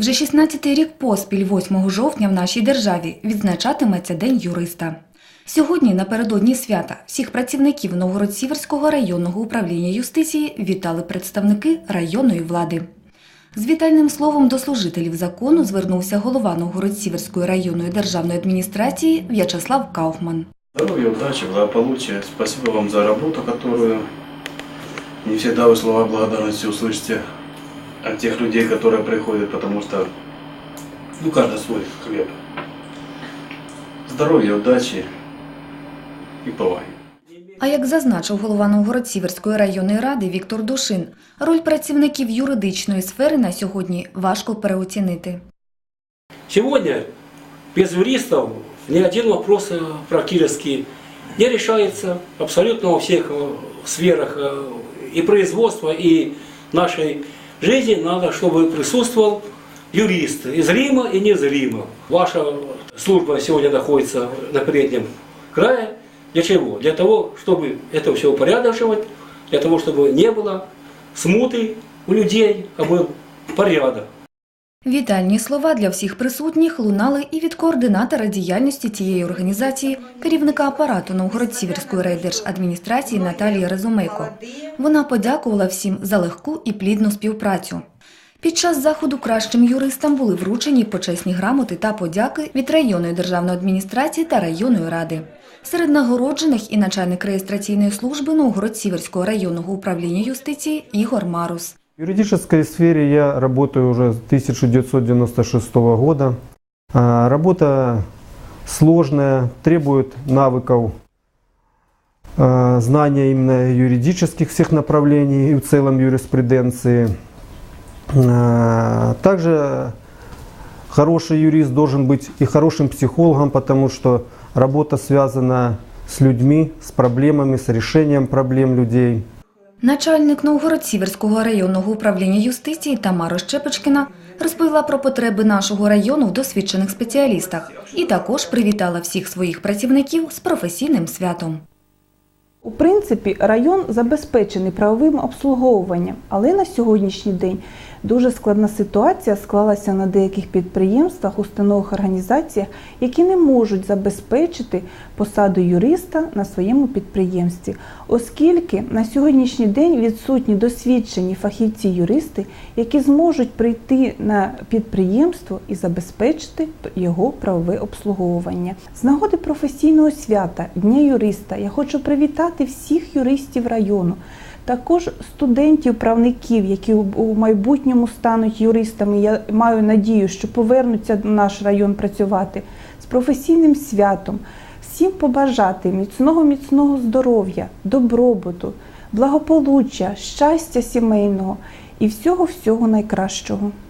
Вже 16-й рік поспіль, 8 жовтня, в нашій державі відзначатиметься День юриста. Сьогодні, напередодні свята, всіх працівників Новгород-Сіверського районного управління юстиції вітали представники районної влади. З вітальним словом до служителів закону звернувся голова Новгород-Сіверської районної державної адміністрації В'ячеслав Кауфман. Здоровья, удачи, благополучия. Спасибо вам за работу, которую не всегда вы слова благодарности услышите от тех людей, которые приходят, потому что ну, каждый свой хлеб. Здоровья, удачи и поваги. А як зазначив голова Новгород-Сіверської районної ради Віктор Душин, роль працівників юридичної сфери на сьогодні важко переоцінити. Сегодня без юристов ни один вопрос э, практически не решается абсолютно во всех э, сферах э, и производства, и нашей Жизни надо, чтобы присутствовал юрист, и зримо, и незримо. Ваша служба сегодня находится на переднем крае. Для чего? Для того, чтобы это все упорядочивать, для того, чтобы не было смуты у людей, а был порядок. Вітальні слова для всіх присутніх лунали і від координатора діяльності цієї організації, керівника апарату Новгород-Сіверської райдержадміністрації Наталії Резумейко. Вона подякувала всім за легку і плідну співпрацю. Під час заходу кращим юристам були вручені почесні грамоти та подяки від районної державної адміністрації та районної ради. Серед нагороджених і начальник реєстраційної служби Новгород-Сіверського районного управління юстиції Ігор Марус. Юридической сфере я работаю уже с 1996 года. А, Работа сложная, требует навыков, а, знания именно юридических всех направлений и в целом юриспруденции. А, Также хороший юрист должен быть и хорошим психологом, потому что работа связана с людьми, с проблемами, с решением проблем людей. Начальник Новгород-Сіверського районного управління юстиції Тамара Щепочкіна розповіла про потреби нашого району в досвідчених спеціалістах і також привітала всіх своїх працівників з професійним святом. У принципі, район забезпечений правовим обслуговуванням, але на сьогоднішній день дуже складна ситуація склалася на деяких підприємствах, установах, організаціях, які не можуть забезпечити посаду юриста на своєму підприємстві, оскільки на сьогоднішній день відсутні досвідчені фахівці-юристи, які зможуть прийти на підприємство і забезпечити його правове обслуговування. З нагоди професійного свята Дня юриста я хочу привітати всіх юристів району. Також студентів-правників, які у майбутньому стануть юристами. Я маю надію, що повернуться в наш район працювати з професійним святом. Всім побажати міцного міцного здоров'я, добробуту, благополуччя, щастя сімейного і всього всього найкращого.